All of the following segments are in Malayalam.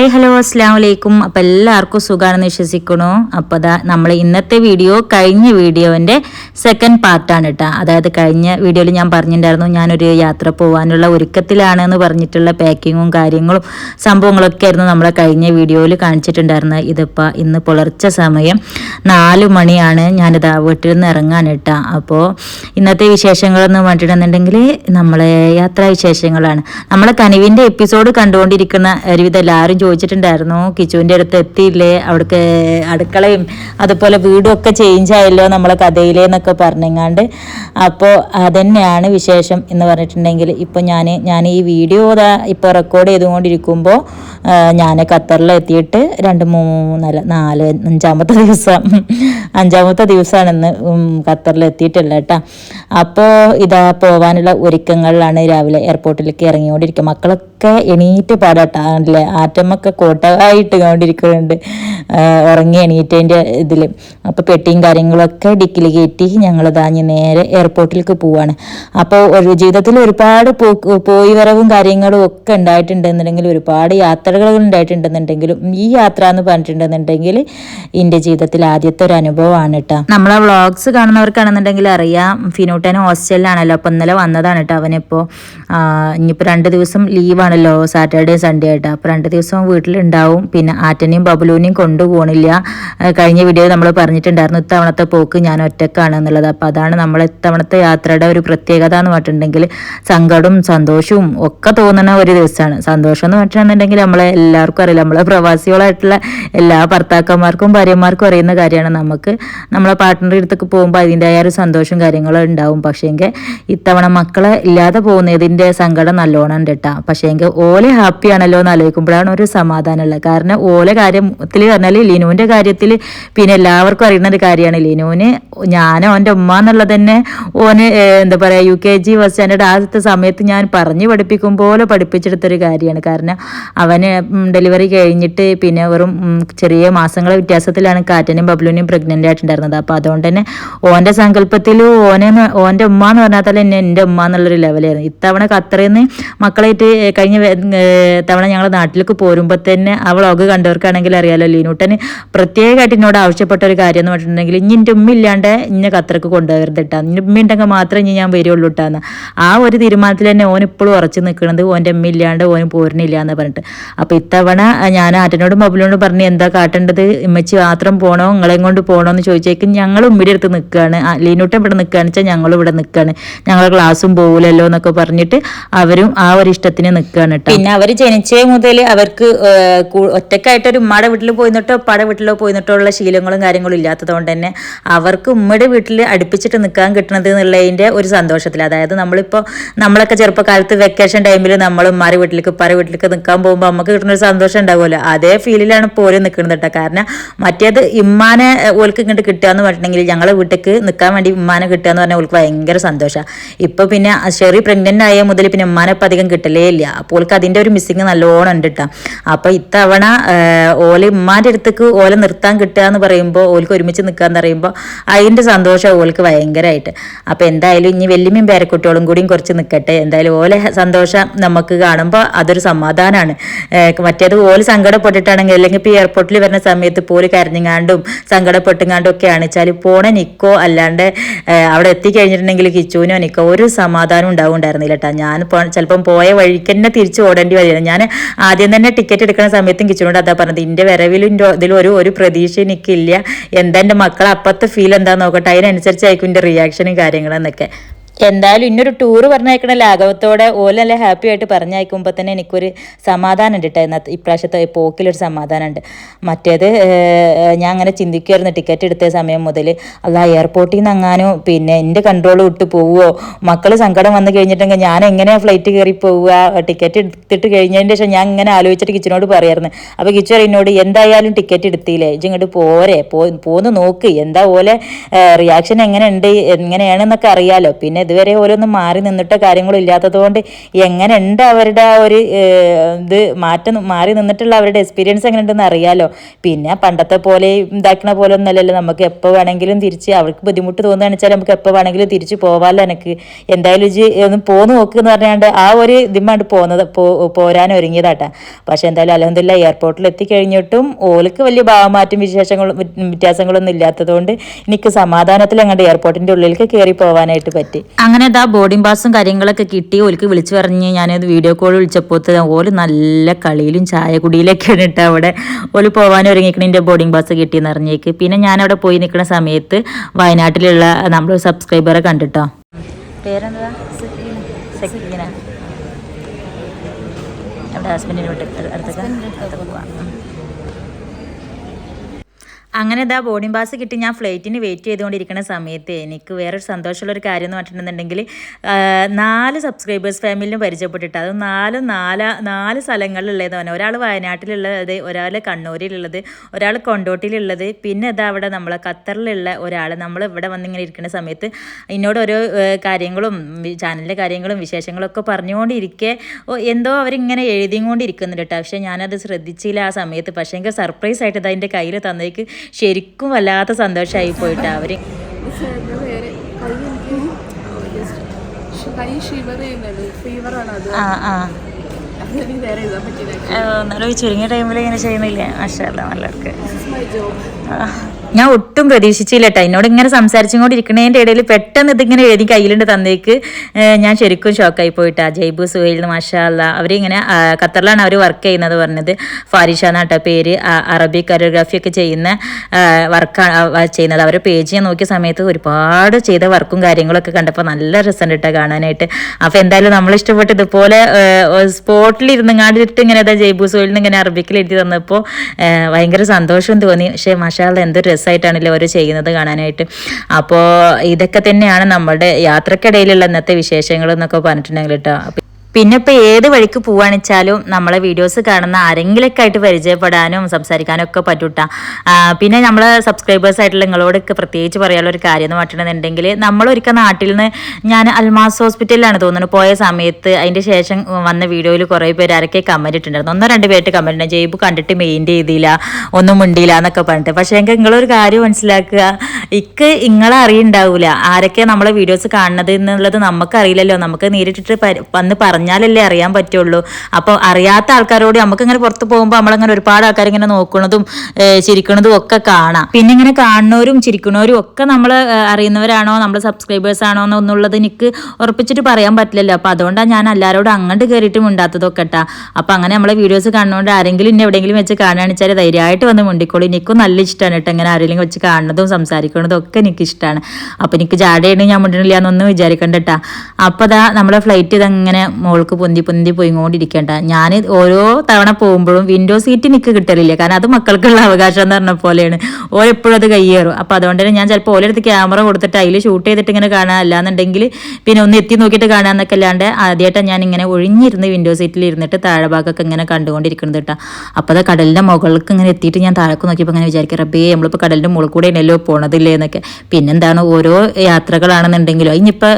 ഹായ് ഹലോ അസ്സാം വലൈക്കും അപ്പോൾ എല്ലാവർക്കും സുഖമാണെന്ന് വിശ്വസിക്കണു അപ്പോൾ അതാ നമ്മൾ ഇന്നത്തെ വീഡിയോ കഴിഞ്ഞ വീഡിയോന്റെ സെക്കൻഡ് പാർട്ടാണ് കേട്ടോ അതായത് കഴിഞ്ഞ വീഡിയോയിൽ ഞാൻ പറഞ്ഞിട്ടുണ്ടായിരുന്നു ഞാനൊരു യാത്ര പോകാനുള്ള ഒരുക്കത്തിലാണ് എന്ന് പറഞ്ഞിട്ടുള്ള പാക്കിങ്ങും കാര്യങ്ങളും സംഭവങ്ങളൊക്കെ ആയിരുന്നു നമ്മളെ കഴിഞ്ഞ വീഡിയോയിൽ കാണിച്ചിട്ടുണ്ടായിരുന്നത്. ഇതിപ്പോൾ ഇന്ന് പുലർച്ചെ സമയം നാല് മണിയാണ്. ഞാനിതാ വീട്ടിൽ നിന്ന് ഇറങ്ങാൻ കേട്ടോ അപ്പോൾ ഇന്നത്തെ വിശേഷങ്ങളെന്ന് പറഞ്ഞിട്ടുണ്ടെന്നുണ്ടെങ്കിൽ നമ്മളെ യാത്രാ വിശേഷങ്ങളാണ് നമ്മളെ കനിവിന്റെ എപ്പിസോഡ് കണ്ടുകൊണ്ടിരിക്കുന്ന ഒരുവിധം എല്ലാവരും ചോദിച്ചിട്ടുണ്ടായിരുന്നു കിച്ചുവിന്റെ അടുത്ത് എത്തിയില്ലേ അവിടേക്ക് അടുക്കളയും അതുപോലെ വീടും ഒക്കെ ചേഞ്ച് ആയല്ലോ നമ്മളെ കഥയിലേ എന്നൊക്കെ പറഞ്ഞെങ്ങാണ്ട്. അപ്പോൾ അതന്നെയാണ് വിശേഷം എന്ന് പറഞ്ഞിട്ടുണ്ടെങ്കിൽ ഇപ്പോൾ ഞാൻ ഞാൻ ഈ വീഡിയോ ഇപ്പോൾ റെക്കോർഡ് ചെയ്തുകൊണ്ടിരിക്കുമ്പോൾ ഞാൻ ഖത്തറിലെത്തിയിട്ട് രണ്ട് മൂന്നല്ല നാല് അഞ്ചാമത്തെ ദിവസം അഞ്ചാമത്തെ ദിവസമാണ് ഇന്ന് ഖത്തറിൽ എത്തിയിട്ടുള്ളത് കേട്ടോ. അപ്പോൾ ഇതാ പോവാനുള്ള ഒരുക്കങ്ങളിലാണ് രാവിലെ എയർപോർട്ടിലേക്ക് ഇറങ്ങിക്കൊണ്ടിരിക്കുക. മക്കളൊക്കെ എണീറ്റ് പാടാട്ടാണല്ലേ ആറ്റമൊക്കെ കോട്ടമായിട്ട് കണ്ടിരിക്കുന്നുണ്ട് ഉറങ്ങി എണീറ്റതിന്റെ ഇതിൽ അപ്പോൾ പെട്ടിയും കാര്യങ്ങളൊക്കെ ഡിക്കിൽ കയറ്റി ഞങ്ങൾ താഞ്ഞ് നേരെ എയർപോർട്ടിലേക്ക് പോവാണ്. അപ്പോൾ ഒരു ജീവിതത്തിൽ ഒരുപാട് പോയി വരവും കാര്യങ്ങളും ഒക്കെ ഉണ്ടായിട്ടുണ്ടെന്നുണ്ടെങ്കിൽ ഒരുപാട് യാത്രകൾ ഉണ്ടായിട്ടുണ്ടെന്നുണ്ടെങ്കിലും ഈ യാത്ര എന്ന് പറഞ്ഞിട്ടുണ്ടെന്നുണ്ടെങ്കിൽ എന്റെ ജീവിതത്തിൽ ആദ്യത്തെ ഒരു അനുഭവമാണ് കേട്ടോ നമ്മളെ വ്ളോഗ്സ് കാണുന്നവർക്കാണെന്നുണ്ടെങ്കിൽ അറിയാം ഫിനൂട്ടൻ ഹോസ്റ്റലിലാണല്ലോ. അപ്പം ഇന്നലെ വന്നതാണ് കേട്ടോ അവനിപ്പോൾ ഇനിയിപ്പോൾ രണ്ട് ദിവസം ലീവാണല്ലോ സാറ്റർഡേ സൺഡേ ആയിട്ട്. അപ്പോൾ രണ്ട് ദിവസം വീട്ടിലുണ്ടാവും. പിന്നെ ആറ്റനെയും ബബുലൂനെയും കൊണ്ടുപോകണില്ല. കഴിഞ്ഞ വീഡിയോ നമ്മൾ പറഞ്ഞിട്ടുണ്ടായിരുന്നു ഇത്തവണത്തെ പോക്ക് ഞാൻ ഒറ്റക്കാണ് എന്നുള്ളത്. അപ്പോൾ അതാണ് നമ്മൾ ഇത്തവണത്തെ യാത്രയുടെ ഒരു പ്രത്യേകത എന്ന് പറഞ്ഞിട്ടുണ്ടെങ്കിൽ സങ്കടവും സന്തോഷവും ഒക്കെ തോന്നുന്ന ഒരു ദിവസമാണ്. സന്തോഷം എന്ന് പറഞ്ഞിട്ടുണ്ടെങ്കിൽ നമ്മളെ എല്ലാവർക്കും അറിയില്ല നമ്മളെ പ്രവാസികളായിട്ടുള്ള എല്ലാ ഭർത്താക്കന്മാർക്കും ഭാര്യമാർക്കും അറിയുന്ന കാര്യമാണ്. നമുക്ക് നമ്മളെ പാർട്ട്ണറുടെ അടുത്തൊക്കെ പോകുമ്പോൾ അതിന്റെതായ ഒരു സന്തോഷവും കാര്യങ്ങളും ഉണ്ടാവും. പക്ഷേങ്കിൽ ഇത്തവണ മക്കളെ ഇല്ലാതെ പോകുന്നതിന്റെ സങ്കടം നല്ലോണം ഉണ്ട് കേട്ടോ. പക്ഷേങ്കിൽ ഓലെ ഹാപ്പി ആണല്ലോ എന്ന് ആലോചിക്കുമ്പോഴാണ് ഒരു സമാധാനമുള്ളത്. കാരണം ഓലെ കാര്യത്തിൽ പറഞ്ഞാൽ ലിനുവിന്റെ കാര്യത്തിൽ പിന്നെ എല്ലാവർക്കും അറിയുന്ന ഒരു കാര്യമാണ്. ലിനുവിന് ഞാൻ അവന്റെ ഉമ്മ എന്നുള്ളത് തന്നെ ഓന് എന്താ പറയുക U K G first standard ആദ്യത്തെ സമയത്ത് ഞാൻ പറഞ്ഞു പഠിപ്പിക്കും പോലെ പഠിപ്പിച്ചെടുത്തൊരു കാര്യമാണ്. കാരണം അവന് ഡെലിവറി കഴിഞ്ഞിട്ട് പിന്നെ വെറും ചെറിയ മാസങ്ങളെ വ്യത്യാസത്തിലാണ് കാറ്റനും ബബ്ലുവിനും പ്രഗ്നന്റ് ആയിട്ടുണ്ടായിരുന്നത്. അപ്പോൾ അതുകൊണ്ട് തന്നെ ഓന്റെ സങ്കല്പത്തിൽ ഓനെ ഓന്റെ ഉമ്മ എന്ന് പറഞ്ഞാൽ തന്നെ എന്റെ ഉമ്മ എന്നുള്ളൊരു ലെവലായിരുന്നു ഇത്തവണ ഖത്തറിൽ നിന്ന് മക്കളായിട്ട് കഴിഞ്ഞ ഏർ തവണ ഞങ്ങൾ നാട്ടിലേക്ക് പോരുമ്പോൾ തന്നെ ആ വ്ളോഗ് കണ്ടവർക്കാണെങ്കിൽ അറിയാലോ ലീനൂട്ടന് പ്രത്യേകമായിട്ട് എന്നോട് ആവശ്യപ്പെട്ട ഒരു കാര്യം എന്ന് പറഞ്ഞിട്ടുണ്ടെങ്കിൽ ഇനി എന്റെ ഉമ്മ ഇല്ലാണ്ട് ഇന്നെ ഖത്തർക്ക് കൊണ്ടുവരുത് ഇട്ടാ ഇനി ഉമ്മ ഉണ്ടെങ്കിൽ മാത്രമേ ഇനി ഞാൻ വരുള്ളൂ ഇട്ടാന്ന് ആ ഒരു തീരുമാനത്തിൽ തന്നെ ഓൻ ഇപ്പോഴും ഉറച്ച് നിൽക്കുന്നത് ഓന്റെ ഉമ്മ ഇല്ലാണ്ട് ഓൻ പോരുന്നില്ല എന്ന് പറഞ്ഞിട്ട്. അപ്പോൾ ഇത്തവണ ഞാൻ ആറ്റനോടും ബബുലിനോടും പറഞ്ഞ് എന്താ കാട്ടേണ്ടത്? ഇമ്മച്ചി മാത്രം പോകണോ നിങ്ങളെയും കൊണ്ട് പോകണോ എന്ന് ചോദിച്ചേക്കും ഞങ്ങൾ ഉമ്മിയുടെ അടുത്ത് നിൽക്കുകയാണ് ലീനൂട്ടൻ ഇവിടെ നിൽക്കുകയാണെന്ന് വെച്ചാൽ ഞങ്ങളിവിടെ നിൽക്കുകയാണ് ഞങ്ങൾ ക്ലാസ്സും പോകില്ലല്ലോ എന്നൊക്കെ പറഞ്ഞിട്ട് അവരും ആ ഒരു ഇഷ്ടത്തിന് നിൽക്കുകയാണ് പിന്നെ അവർ ജനിച്ചേ മുതൽ അവർക്ക് ഒറ്റക്കായിട്ട് ഒരു ഉമ്മയുടെ വീട്ടിൽ പോയിന്നിട്ടോ ഉപ്പയുടെ വീട്ടിലോ പോയിന്നിട്ടോ ഉള്ള ശീലങ്ങളും കാര്യങ്ങളും ഇല്ലാത്തത് കൊണ്ട് തന്നെ അവർക്ക് ഉമ്മയുടെ വീട്ടിൽ അടുപ്പിച്ചിട്ട് നിൽക്കാൻ കിട്ടുന്നത് എന്നുള്ളതിന്റെ ഒരു സന്തോഷത്തിൽ അതായത് നമ്മളിപ്പോ നമ്മളൊക്കെ ചെറുപ്പകാലത്ത് വെക്കേഷൻ ടൈമിൽ നമ്മൾ ഉമ്മാരെ വീട്ടിലേക്ക് ഉപ്പാരെ വീട്ടിലേക്ക് നിൽക്കാൻ പോകുമ്പോൾ നമുക്ക് കിട്ടുന്ന ഒരു സന്തോഷം ഉണ്ടാവുമല്ലോ. അതേ ഫീലിലാണ് പോലും നിൽക്കുന്നത് കേട്ടോ. കാരണം മറ്റേത് ഇമ്മാനെ ഓൽക്ക് ഇങ്ങോട്ട് കിട്ടുക എന്ന് പറഞ്ഞിട്ടുണ്ടെങ്കിൽ ഞങ്ങളെ വീട്ടിലേക്ക് നിൽക്കാൻ വേണ്ടി ഉമ്മാനെ കിട്ടുക എന്ന് പറഞ്ഞാൽ ഓൾക്ക് ഭയങ്കര സന്തോഷമാണ് ഇപ്പോൾ പിന്നെ ഷെറി പ്രഗ്നന്റ് ആയ മുതൽ പിന്നെ ഉമ്മാനെ ഇപ്പം അധികം കിട്ടലേ ഇല്ല. അപ്പോൾ ഓൾക്ക് അതിന്റെ ഒരു മിസ്സിങ് നല്ലോണം ഉണ്ട് കേട്ടോ അപ്പോൾ ഇത്തവണ ഓല ഉമ്മാന്റെ അടുത്തേക്ക് ഓല നിർത്താൻ കിട്ടുക എന്ന് പറയുമ്പോൾ ഓൽക്ക് ഒരുമിച്ച് നിൽക്കുക എന്ന് പറയുമ്പോൾ അതിന്റെ സന്തോഷം ഓൾക്ക് ഭയങ്കരമായിട്ട് അപ്പോൾ എന്തായാലും ഇനി വെല്ലുമ്മയും പേരക്കുട്ടികളും കൂടിയും കുറച്ച് നിൽക്കട്ടെ എന്തായാലും ഓലെ സന്തോഷം നമുക്ക് കാണുമ്പോൾ അതൊരു സമാധാനമാണ് മറ്റേത് ഓൽ സങ്കടപ്പെട്ടിട്ടാണെങ്കിൽ അല്ലെങ്കിൽ ഇപ്പോൾ എയർപോർട്ടിൽ വരുന്ന സമയത്ത് പോൽ കരഞ്ഞങ്ങാണ്ടും സങ്കടപ്പെട്ടുങ്ങാണ്ടും ഒക്കെ ആണെച്ചാൽ പോണ നിക്കോ അല്ലാണ്ട് അവിടെ എത്തിക്കഴിഞ്ഞിട്ടുണ്ടെങ്കിൽ കിച്ചുവിനോ നിക്കോ ഒരു സമാധാനം ഉണ്ടാവുണ്ടായിരുന്നില്ല കേട്ടോ ഞാൻ ചിലപ്പം പോയ വഴിക്ക് തന്നെ തിരിച്ച് ഓടേണ്ടി വരികയാണ്. ഞാൻ ആദ്യം തന്നെ ടിക്കറ്റ് എടുക്കുന്ന സമയത്തും കിച്ചനോട് അതാ പറഞ്ഞത് എന്റെ വരവിലും ഇതിലും ഒരു ഒരു പ്രതീക്ഷ എനിക്കില്ല. എന്താ എന്റെ മക്കളെ അപ്പത്തെ ഫീൽ എന്താ നോക്കട്ടെ? അതിനനുസരിച്ചായിരിക്കും എന്റെ റിയാക്ഷനും കാര്യങ്ങളെന്നൊക്കെ എന്തായാലും ഇന്നൊരു ടൂറ് പറഞ്ഞയക്കണ ലാഘവത്തോടെ ഓലല്ല ഹാപ്പി ആയിട്ട് പറഞ്ഞയക്കുമ്പോൾ തന്നെ എനിക്കൊരു സമാധാനം ഉണ്ട് കേട്ടോ എന്നാൽ ഇപ്രാവശ്യത്തെ പോക്കിലൊരു സമാധാനമുണ്ട് മറ്റേത് ഞാൻ അങ്ങനെ ചിന്തിക്കുമായിരുന്നു ടിക്കറ്റ് എടുത്ത സമയം മുതൽ അല്ല എയർപോർട്ടിൽ നിന്ന് അങ്ങാനും പിന്നെ എന്റെ കൺട്രോൾ വിട്ട് പോവുമോ മക്കൾ സങ്കടം വന്നു കഴിഞ്ഞിട്ടെങ്കിൽ ഞാൻ എങ്ങനെയാണ് ഫ്ലൈറ്റ് കയറി പോവുക? ടിക്കറ്റ് എടുത്തിട്ട് കഴിഞ്ഞതിന് ശേഷം ഞാൻ ഇങ്ങനെ ആലോചിച്ചിട്ട് കിച്ചനോട് പറയായിരുന്നു. അപ്പോൾ കിച്ചു എന്നോട് എന്തായാലും ടിക്കറ്റ് എടുത്തില്ലേ? ഇങ്ങോട്ട് പോരെ. പോന്ന് നോക്ക്. എന്താ പോലെ റിയാക്ഷൻ എങ്ങനെ ഉണ്ട് എങ്ങനെയാണെന്നൊക്കെ അറിയാലോ. പിന്നെ ഇതുവരെ ഓരോന്നും മാറി നിന്നിട്ട കാര്യങ്ങളും ഇല്ലാത്തതുകൊണ്ട് എങ്ങനെ ഉണ്ട് അവരുടെ ആ ഒരു ഇത് മാറ്റം മാറി നിന്നിട്ടുള്ള അവരുടെ എക്സ്പീരിയൻസ് എങ്ങനെ ഉണ്ടെന്ന് അറിയാലോ. പിന്നെ പണ്ടത്തെ പോലെ ഇതാക്കണ പോലെ ഒന്നല്ലല്ലോ നമുക്ക് എപ്പോൾ വേണമെങ്കിലും തിരിച്ച് അവർക്ക് ബുദ്ധിമുട്ട് തോന്നുകയാണെന്ന് വെച്ചാൽ നമുക്ക് എപ്പോൾ വേണമെങ്കിലും തിരിച്ച് പോവാമല്ലോ എനിക്ക്. എന്തായാലും ഇത് ഒന്ന് പോന്ന് നോക്ക് എന്ന് പറഞ്ഞാണ്ട് ആ ഒരു ഇതിമാണ്ട് പോകുന്നത് പോരാൻ ഒരുങ്ങിയതാട്ടാ. പക്ഷെ എന്തായാലും അലഹദില്ല എയർപോർട്ടിൽ എത്തിക്കഴിഞ്ഞിട്ടും ഓൾക്ക് വലിയ ഭാവമാറ്റം വിശേഷങ്ങളും വ്യ- വ്യത്യാസങ്ങളൊന്നും ഇല്ലാത്തതുകൊണ്ട് എനിക്ക് സമാധാനത്തിൽ അങ്ങോട്ട് എയർപോർട്ടിന്റെ ഉള്ളിലേക്ക് കയറി പോകാനായിട്ട് പറ്റി. അങ്ങനെ ഇതാ ബോർഡിംഗ് പാസും കാര്യങ്ങളൊക്കെ കിട്ടി. ഓൾക്ക് വിളിച്ചു പറഞ്ഞ് ഞാനത് വീഡിയോ കോൾ വിളിച്ചപ്പോൾ ഓൽ നല്ല കളിയിലും ചായ കുടിയിലൊക്കെയാണ് ഇട്ട് അവിടെ. ഓൽ പോകാൻ ഒരുങ്ങിക്കണിന്റെ ബോർഡിംഗ് പാസ് കിട്ടിയെന്ന് അറിഞ്ഞേക്ക് പിന്നെ ഞാനവിടെ പോയി നിൽക്കുന്ന സമയത്ത് വയനാട്ടിലുള്ള നമ്മുടെ സബ്സ്ക്രൈബറെ കണ്ടിട്ടോ. പേരെന്താ? ഹസ്ബൻഡിനോട്ട് വീട്ടിൽ അടുത്തൊക്കെ? അടുത്തൊക്കെ പോവാം. അങ്ങനെ ഇതാ ബോർഡിംഗ് പാസ് കിട്ടി. ഞാൻ ഫ്ലൈറ്റിന് വെയിറ്റ് ചെയ്തുകൊണ്ടിരിക്കുന്ന സമയത്ത് എനിക്ക് വേറൊരു സന്തോഷമുള്ള ഒരു കാര്യം എന്ന് പറഞ്ഞിട്ടുണ്ടെന്നുണ്ടെങ്കിൽ നാല് സബ്സ്ക്രൈബേഴ്സ് ഫാമിലിനും പരിചയപ്പെട്ടിട്ട് അത് നാല് നാല് നാല് സ്ഥലങ്ങളിലുള്ളതാണ് ഒരാൾ വയനാട്ടിലുള്ളത് ഒരാൾ കണ്ണൂരിലുള്ളത് ഒരാൾ കൊണ്ടോട്ടിയിലുള്ളത് പിന്നെ ഇതാ അവിടെ നമ്മളെ ഖത്തറിലുള്ള ഒരാൾ നമ്മൾ ഇവിടെ വന്നിങ്ങനെ ഇരിക്കുന്ന സമയത്ത് എന്നോട് ഓരോ കാര്യങ്ങളും ചാനലിന്റെ കാര്യങ്ങളും വിശേഷങ്ങളൊക്കെ പറഞ്ഞുകൊണ്ടിരിക്കെ എന്തോ അവരിങ്ങനെ എഴുതിയും കൊണ്ടിരിക്കുന്നുണ്ട് കേട്ടോ. പക്ഷേ ഞാനത് ശ്രദ്ധിച്ചില്ല ആ സമയത്ത്. പക്ഷേ എനിക്ക് സർപ്രൈസ് ആയിട്ട് അതിന്റെ കയ്യിൽ തന്നേക്ക് ശരിക്കും വല്ലാത്ത സന്തോഷമായി പോയിട്ട് അവർ. ആ ആ. എന്നാലും ഈ ചുരുങ്ങിയ ടൈമിൽ ഇങ്ങനെ ചെയ്യുന്നില്ലേ? മാഷല്ല നല്ലവർക്ക്. ഞാൻ ഒട്ടും പ്രതീക്ഷിച്ചില്ല കേട്ടോ എന്നോട് ഇങ്ങനെ സംസാരിച്ചുകൊണ്ടിരിക്കുന്നതിന്റെ ഇടയിൽ പെട്ടെന്ന് ഇതിങ്ങനെ എഴുതി കയ്യിലുണ്ട് തന്നേക്ക്. ഞാൻ ശരിക്കും ഷോക്കായി പോയിട്ടാ. ജയ്ബു സുഹൈൽ മാഷാല്ല അവരിങ്ങനെ ഖത്തറിലാണ് അവർ വർക്ക് ചെയ്യുന്നത് പറഞ്ഞത്. ഫാരിഷ എന്നാട്ടോ പേര്. അറബി കൊറിയോഗ്രാഫി ഒക്കെ ചെയ്യുന്ന വർക്കാണ് ചെയ്യുന്നത്. അവരുടെ പേജ് ഞാൻ നോക്കിയ സമയത്ത് ഒരുപാട് ചെയ്ത വർക്കും കാര്യങ്ങളൊക്കെ കണ്ടപ്പോൾ നല്ല രസമുണ്ട് കേട്ടോ കാണാനായിട്ട്. അപ്പോൾ എന്തായാലും നമ്മൾ ഇഷ്ടപ്പെട്ട് ഇതുപോലെ സ്പോട്ടിൽ ഇരുന്നങ്ങാണ്ടിട്ട് ഇങ്ങനെ ജയ്ബു സുഹൈലിന് ഇങ്ങനെ അറബിക്കിൽ എഴുതി തന്നപ്പോൾ ഭയങ്കര സന്തോഷം തോന്നി. പക്ഷേ മഷാല എന്ത് രസമായിട്ടാണല്ലോ അവർ ചെയ്യുന്നത് കാണാനായിട്ട്. അപ്പോൾ ഇതൊക്കെ തന്നെയാണ് നമ്മുടെ യാത്രക്കിടയിലുള്ള ഇന്നത്തെ വിശേഷങ്ങൾ എന്നൊക്കെ പറഞ്ഞിട്ടുണ്ടെങ്കിൽ കേട്ടോ പിന്നെ ഇപ്പോൾ ഏത് വഴിക്ക് പോവാണിച്ചാലും നമ്മളെ വീഡിയോസ് കാണുന്ന ആരെങ്കിലൊക്കെ ആയിട്ട് പരിചയപ്പെടാനും സംസാരിക്കാനും ഒക്കെ പറ്റൂട്ട. പിന്നെ നമ്മളെ സബ്സ്ക്രൈബേഴ്സ് ആയിട്ടുള്ള നിങ്ങളോടൊക്കെ പ്രത്യേകിച്ച് പറയാനുള്ള ഒരു കാര്യം എന്ന് പറഞ്ഞിട്ടുണ്ടെന്നുണ്ടെങ്കിൽ നമ്മളൊരിക്കൽ നാട്ടിൽ നിന്ന് ഞാൻ അൽമാസ് ഹോസ്പിറ്റലിലാണ് തോന്നുന്നു. പോയ സമയത്ത് അതിന്റെ ശേഷം വന്ന വീഡിയോയിൽ കുറേ പേര് ആരൊക്കെ കമന്റ് ഇട്ടിട്ടുണ്ടായിരുന്നു. ഒന്നോ രണ്ട് പേര് കമന്റ് ഉണ്ടായിരുന്നു ജയ്ബ് കണ്ടിട്ട് മെയിൻ ചെയ്തില്ല. ഒന്നും മിണ്ടിയില്ല എന്നൊക്കെ പറഞ്ഞിട്ട്. പക്ഷേ എനിക്ക് നിങ്ങളൊരു കാര്യം മനസ്സിലാക്കുക. ഇക്ക് ഇങ്ങളെ അറിയണ്ടാവൂല. ആരൊക്കെ നമ്മളെ വീഡിയോസ് കാണുന്നത് എന്നുള്ളത് നമുക്കറിയില്ലല്ലോ. നമുക്ക് നേരിട്ടിട്ട് വന്ന് പറഞ്ഞാലല്ലേ അറിയാൻ പറ്റുള്ളൂ. അപ്പോൾ അറിയാത്ത ആൾക്കാരോട് നമുക്ക് ഇങ്ങനെ പുറത്ത് പോകുമ്പോൾ നമ്മളങ്ങനെ ഒരുപാട് ആൾക്കാർ ഇങ്ങനെ നോക്കുന്നതും ചിരിക്കുന്നതും ഒക്കെ കാണാം. പിന്നെ ഇങ്ങനെ കാണുന്നവരും ചിരിക്കുന്നവരും ഒക്കെ നമ്മൾ അറിയുന്നവരാണോ? നമ്മൾ സബ്സ്ക്രൈബേഴ്സ് ആണോ എന്നുള്ളത് എനിക്ക് ഉറപ്പിച്ചിട്ട് പറയാൻ പറ്റില്ലല്ലോ. അപ്പോൾ അതുകൊണ്ടാണ് ഞാൻ എല്ലാവരോടും അങ്ങോട്ട് കയറിയിട്ട് മിണ്ടാത്തതൊക്കെ കേട്ടാ അപ്പോൾ അങ്ങനെ നമ്മളെ വീഡിയോസ് കാണുന്നതുകൊണ്ട് ആരെങ്കിലും ഇന്നെ എവിടെയെങ്കിലും വെച്ച് കാണുകയാണെന്ന് വെച്ചാൽ ധൈര്യമായിട്ട് വന്ന് മുണ്ടിക്കോളൂ. എനിക്കും നല്ല ഇഷ്ടമാണ് കേട്ടോ ഇങ്ങനെ ആരെങ്കിലും വെച്ച് കാണുന്നതും സംസാരിക്കുന്നതും. ഒക്കെ എനിക്ക് ഇഷ്ടമാണ് അപ്പോൾ എനിക്ക് ജാടയാണ് ഞാൻ മിണ്ടണില്ല എന്നൊന്നും വിചാരിക്കണ്ട അപ്പോൾ അതാ നമ്മളെ ഫ്ലൈറ്റ് ഇതങ്ങനെ മോൾക്ക് പൊന്തി പൊന്തി പോയിക്കൊണ്ടിരിക്കണ്ട ഞാൻ ഓരോ തവണ പോകുമ്പോഴും വിൻഡോ സീറ്റ് എനിക്ക് കിട്ടലില്ല. കാരണം അത് മക്കൾക്കുള്ള അവകാശം എന്ന് പറഞ്ഞ പോലെയാണ്. ഓരെപ്പോഴും അത് കയ്യേറും. അപ്പോൾ അതുകൊണ്ട് തന്നെ ഞാൻ ചിലപ്പോൾ ഓരോരുത്ത് ക്യാമറ കൊടുത്തിട്ട് അതിൽ ഷൂട്ട് ചെയ്തിട്ട് ഇങ്ങനെ കാണാൻ അല്ലാന്നുണ്ടെങ്കിൽ പിന്നെ ഒന്ന് എത്തി നോക്കിയിട്ട് കാണാമെന്നൊക്കെ അല്ലാണ്ട് ആദ്യമായിട്ടാണ് ഞാൻ ഇങ്ങനെ ഒഴിഞ്ഞിരുന്ന് വിൻഡോ സീറ്റിൽ ഇരുന്നിട്ട് താഴെ ഭാഗമൊക്കെ ഇങ്ങനെ കണ്ടുകൊണ്ടിരിക്കുന്നത് കേട്ടോ അപ്പോൾ അത് കടലിന്റെ മുകളിലേക്ക് ഇങ്ങനെ എത്തിയിട്ട് ഞാൻ താഴേക്ക് നോക്കിയപ്പോൾ ഇങ്ങനെ വിചാരിക്കുക റബ്ബേ നമ്മളിപ്പോൾ കടലിന്റെ മുകളിൽ കൂടെ ആണല്ലോ പോണതില്ലേ എന്നൊക്കെ പിന്നെന്താണ് ഓരോ യാത്രകളാണെന്നുണ്ടെങ്കിലും ഇനിയിപ്പോൾ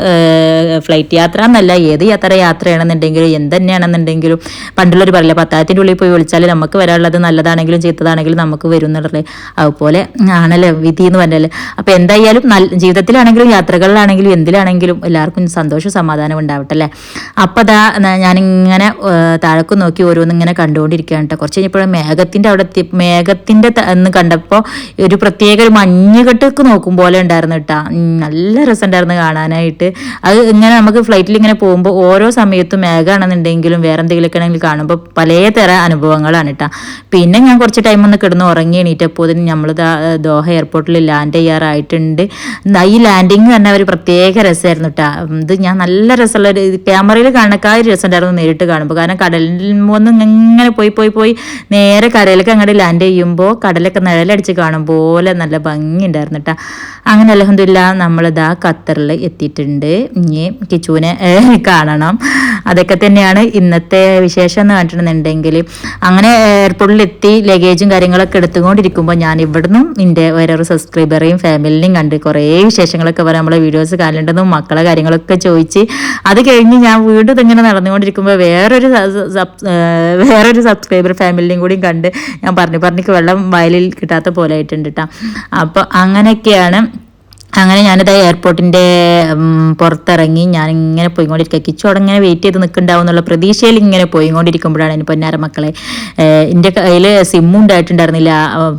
ഫ്ലൈറ്റ് യാത്ര എന്നല്ല ഏത് യാത്ര യാത്രയാണെന്നുണ്ടെങ്കിലും എന്ത് തന്നെയാണെന്നുണ്ടെങ്കിലും പണ്ടുള്ളൊരു പറയില്ല പത്തായത്തിന്റെ ഉള്ളിൽ പോയി വിളിച്ചാൽ നമുക്ക് വരാനുള്ളത് നല്ലതാണെങ്കിലും ചീത്തതാണെങ്കിലും നമുക്ക് വരും എന്നുള്ളത് അതുപോലെ ആണല്ലേ വിധി എന്ന് പറഞ്ഞാൽ അപ്പോൾ എന്തായാലും നല്ല ജീവിതത്തിലാണെങ്കിലും യാത്രകളിലാണെങ്കിലും എന്തിലാണെങ്കിലും എല്ലാവർക്കും സന്തോഷവും സമാധാനം ഉണ്ടാവട്ടെ അല്ലേ? അപ്പോൾ അതാ ഞാനിങ്ങനെ താഴേക്ക് നോക്കി ഓരോന്നിങ്ങനെ കണ്ടുകൊണ്ടിരിക്കുകയാണ് കേട്ടോ. കുറച്ച് കഴിഞ്ഞപ്പോൾ മേഘത്തിന്റെ അവിടെ മേഘത്തിന്റെ എന്ന് കണ്ടപ്പോൾ ഒരു പ്രത്യേക ഒരു നോക്കും പോലെ ഉണ്ടായിരുന്നു കേട്ടോ നല്ല രസമുണ്ടായിരുന്നു കാണാനായിട്ട്. അത് ഇങ്ങനെ നമുക്ക് ഫ്ലൈറ്റിൽ ഇങ്ങനെ പോകുമ്പോൾ ഓരോ സമയത്തും മേഘമാണെന്നുണ്ടെങ്കിലും വേറെ എന്തെങ്കിലുമൊക്കെ ആണെങ്കിൽ കാണുമ്പോൾ പലതരം അനുഭവങ്ങളാണ് കേട്ടോ പിന്നെ ഞാൻ കുറച്ച് ടൈം ഒന്ന് കിടന്ന് ഉറങ്ങി എണീറ്റപ്പോൾ ഇതിന് നമ്മൾ ദോഹ എയർപോർട്ടിൽ ലാൻഡ് ചെയ്യാറായിട്ടുണ്ട്. ഈ ലാൻഡിങ് തന്നെ ഒരു പ്രത്യേക രസമായിരുന്നു കേട്ടോ ഇത് ഞാൻ നല്ല രസമുള്ള ഒരു ക്യാമറയിൽ കാണക്കാർ രസമുണ്ടായിരുന്നു നേരിട്ട് കാണുമ്പോൾ. കാരണം കടലിൽ നിന്ന് ഇങ്ങനെ പോയി പോയി പോയി നേരെ കരയിലൊക്കെ അങ്ങോട്ട് ലാൻഡ് ചെയ്യുമ്പോൾ കടലൊക്കെ നിഴലടിച്ച് കാണും പോലെ നല്ല ഭംഗി ഉണ്ടായിരുന്നു കേട്ടോ കേട്ടോ അങ്ങനെ അലഹമില്ല നമ്മളിതാ ഖത്തറിൽ എത്തിയിട്ടുണ്ട്. ഇനി കിച്ചുവിനെ കാണണം. അതൊക്കെ തന്നെയാണ് ഇന്നത്തെ വിശേഷം എന്ന് പറഞ്ഞിട്ടുണ്ടെങ്കിൽ. അങ്ങനെ എയർപോർട്ടിൽ എത്തി ലഗേജും കാര്യങ്ങളൊക്കെ എടുത്തുകൊണ്ടിരിക്കുമ്പോൾ ഞാൻ ഇവിടുന്നും എന്റെ വേറൊരു സബ്സ്ക്രൈബറെയും ഫാമിലിനെയും കണ്ട് കുറേ വിശേഷങ്ങളൊക്കെ പറയാം. നമ്മളെ വീഡിയോസ് കാണേണ്ടതും മക്കളെ കാര്യങ്ങളൊക്കെ ചോദിച്ച്. അത് കഴിഞ്ഞ് ഞാൻ വീണ്ടും ഇതിങ്ങനെ നടന്നുകൊണ്ടിരിക്കുമ്പോൾ വേറൊരു വേറൊരു സബ്സ്ക്രൈബർ ഫാമിലിനെയും കൂടി കണ്ട് ഞാൻ പറഞ്ഞു പറഞ്ഞിക്ക് വെള്ളം വയലിൽ കിട്ടാത്ത പോലെ ആയിട്ടുണ്ട് കേട്ടോ അപ്പോൾ അങ്ങനെയൊക്കെയാണ് അങ്ങനെ ഞാനിത് എയർപോർട്ടിന്റെ പുറത്തിറങ്ങി ഞാൻ ഇങ്ങനെ പോയിക്കൊണ്ടിരിക്കുക കിച്ചു അവിടെ ഇങ്ങനെ വെയിറ്റ് ചെയ്ത് നിൽക്കുന്നുണ്ടാവും എന്നുള്ള പ്രതീക്ഷയിൽ ഇങ്ങനെ പോയിക്കൊണ്ടിരിക്കുമ്പോഴാണ് എന്റെ പൊന്നാര മക്കളെ എന്റെ കയ്യിൽ സിമ്മും ഉണ്ടായിട്ടുണ്ടായിരുന്നില്ല.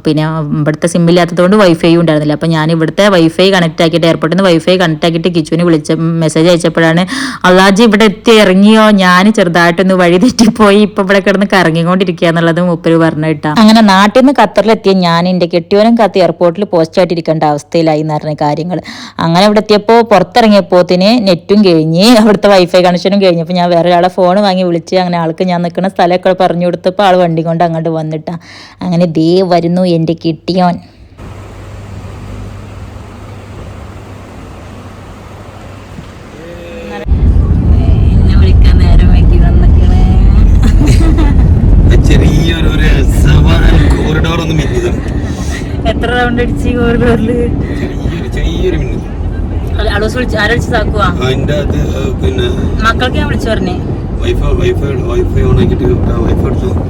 പിന്നെ ഇവിടുത്തെ സിമ്മില്ലാത്തതുകൊണ്ട് വൈഫൈയും ഉണ്ടായിരുന്നില്ല. അപ്പോൾ ഞാൻ ഇവിടുത്തെ വൈഫൈ കണക്ട് ആക്കിയിട്ട് എയർപോർട്ടിൽ നിന്ന് വൈഫൈ കണക്ട് ആക്കിയിട്ട് കിച്ചുവിന് വിളിച്ച മെസ്സേജ് അയച്ചപ്പോഴാണ് അള്ളാജി ഇവിടെ എത്തി ഇറങ്ങിയോ? ഞാൻ ചെറുതായിട്ടൊന്ന് വഴി തെറ്റിപ്പോയി. ഇപ്പം ഇവിടെ കിടന്ന് കറങ്ങിക്കൊണ്ടിരിക്കുക എന്നുള്ളത് മൂപ്പര് പറഞ്ഞു കിട്ടാം. അങ്ങനെ നാട്ടിൽ നിന്ന് ഖത്തറിലെത്തിയ ഞാൻ എന്റെ കെട്ടിയോനും കത്ത് എയർപോർട്ടിൽ പോസ്റ്റ് ആയിട്ടിരിക്കേണ്ട അവസ്ഥയിലായി എന്ന് പറഞ്ഞ കാര്യങ്ങൾ. അങ്ങനെ ഇവിടെ എത്തിയപ്പോൾ പുറത്തിറങ്ങിയപ്പോത്തിന് നെറ്റും കഴിഞ്ഞ് അവിടുത്തെ വൈഫൈ കണക്ഷനും കഴിഞ്ഞപ്പോൾ ഞാൻ വേറെ ഒരാളെ ഫോൺ വാങ്ങി വിളിച്ച് അങ്ങനെ ആൾക്ക് ഞാൻ നിൽക്കുന്ന സ്ഥലമൊക്കെ പറഞ്ഞു കൊടുത്തപ്പോൾ ആൾ വണ്ടി കൊണ്ട് അങ്ങോട്ട് വന്നിട്ടാണ് അങ്ങനെ ദേ വരുന്നു എന്റെ കിട്ടിയോൻ. എത്ര റൗണ്ട് നേരം വൈകി വന്നിക്കണേ ചെറിയൊരു ഒരു സവാൻ കോറിഡോർ ഒന്ന് മിന്നിയതാണ് എത്ര റൗണ്ട് അടിച്ച് കോറിഡോറിൽ ചെറിയൊരു ചെറിയൊരു മിന്നു അളോസ് വിളിച്ച് ആരെ വിളിച്ച് അതിന്റെ അത് പിന്നെ മക്കൾക്ക് ഞാൻ വിളിച്ചു പറഞ്ഞേ.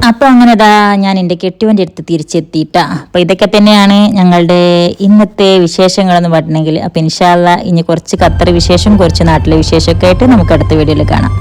അപ്പോൾ അങ്ങനെ ദാ ഞാൻ എന്റെ കെട്ടുവന്റെ അടുത്ത് തിരിച്ചെത്തിയിട്ടാ. അപ്പോൾ ഇതൊക്കെ തന്നെയാണ് ഞങ്ങളുടെ ഇന്നത്തെ വിശേഷങ്ങൾ എന്ന് പറഞ്ഞിട്ടുണ്ടെങ്കിൽ അപ്പോൾ ഇൻഷാല്ല ഇനി കുറച്ച് ഖത്തർ വിശേഷം കുറച്ച് നാട്ടിലെ വിശേഷമൊക്കെ ആയിട്ട് നമുക്ക് അടുത്ത വീഡിയോയിൽ കാണാം.